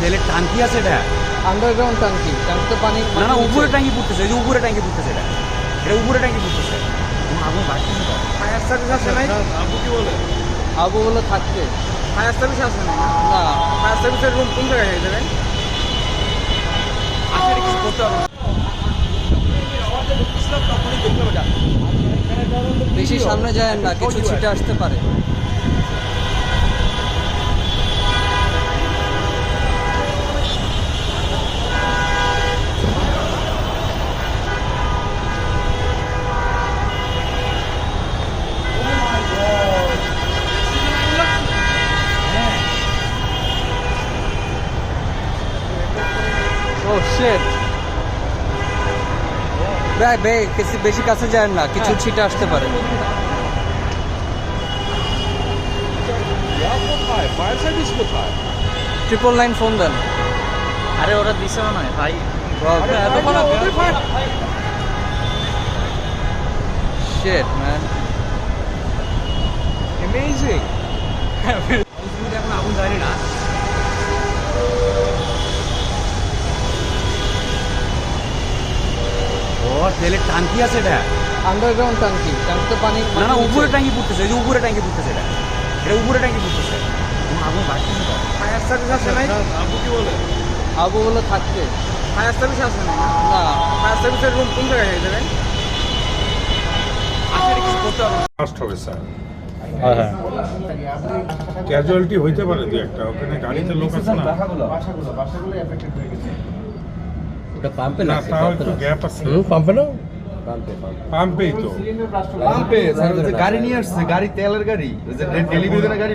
টাঙ্কি আছে এটা? আন্ডারগ্রাউন্ড ট্যাঙ্কি ট্যাঙ্কিতে পানি না না উপরে ট্যাঙ্কি পড়তেছে এই যে উপরে ট্যাঙ্কি পড়তেছে এটা। এটা উপরে ট্যাঙ্কি পড়তেছে কোনো আগুন বাড়তেছে ফায়ার সার্ভিস আছে নাই? আবু কি বলে? থাকতে ফায়ার সার্ভিস আছে না না ফায়ার সার্ভিসের রুম কোন জায়গায় হয়ে যাবেন আসলে কিছু করতে হবে? বেশি সামনে যায় না কিছু ছিটে আসতে পারে। ও শিট বে বে কিছু বেশি কাছে যায় না কিছু ছিটে আসতে পারে। ট্রিপল নাইন ফোন দেন। আরে ওরা দিছে না ভাই। শিট ম্যান অ্যামেজিং তেলের টাঙ্কি আছে এটা? আন্ডারগ্রাউন্ড ট্যাঙ্কি ট্যাঙ্কিতে পানি না না উপরে ট্যাঙ্কি পড়তেছে এই যে উপরে ট্যাঙ্কি পড়তেছে এটা। এটা উপরে ট্যাঙ্কি পড়তেছে কোনো আগুন বাড়তেছে ফায়ার সার্ভিস আছে নাই? আবু কি বলে? থাকতে ফায়ার সার্ভিস আছে না না ফায়ার সার্ভিসের রুম কোন জায়গায় হয়ে হবে? স্যার। ক্যাজুয়ালিটি হইতে পারে দু একটা ওখানে গাড়িতে লোক আছে না? ওটা পাম্পে না তাও একটু গ্যাপ আছে। পাম্পে না পাম্পেই তো। পাম্পে গাড়ি নিয়ে আসছে গাড়ি তেলের গাড়ি ওই যে ডেলিভারি গাড়ি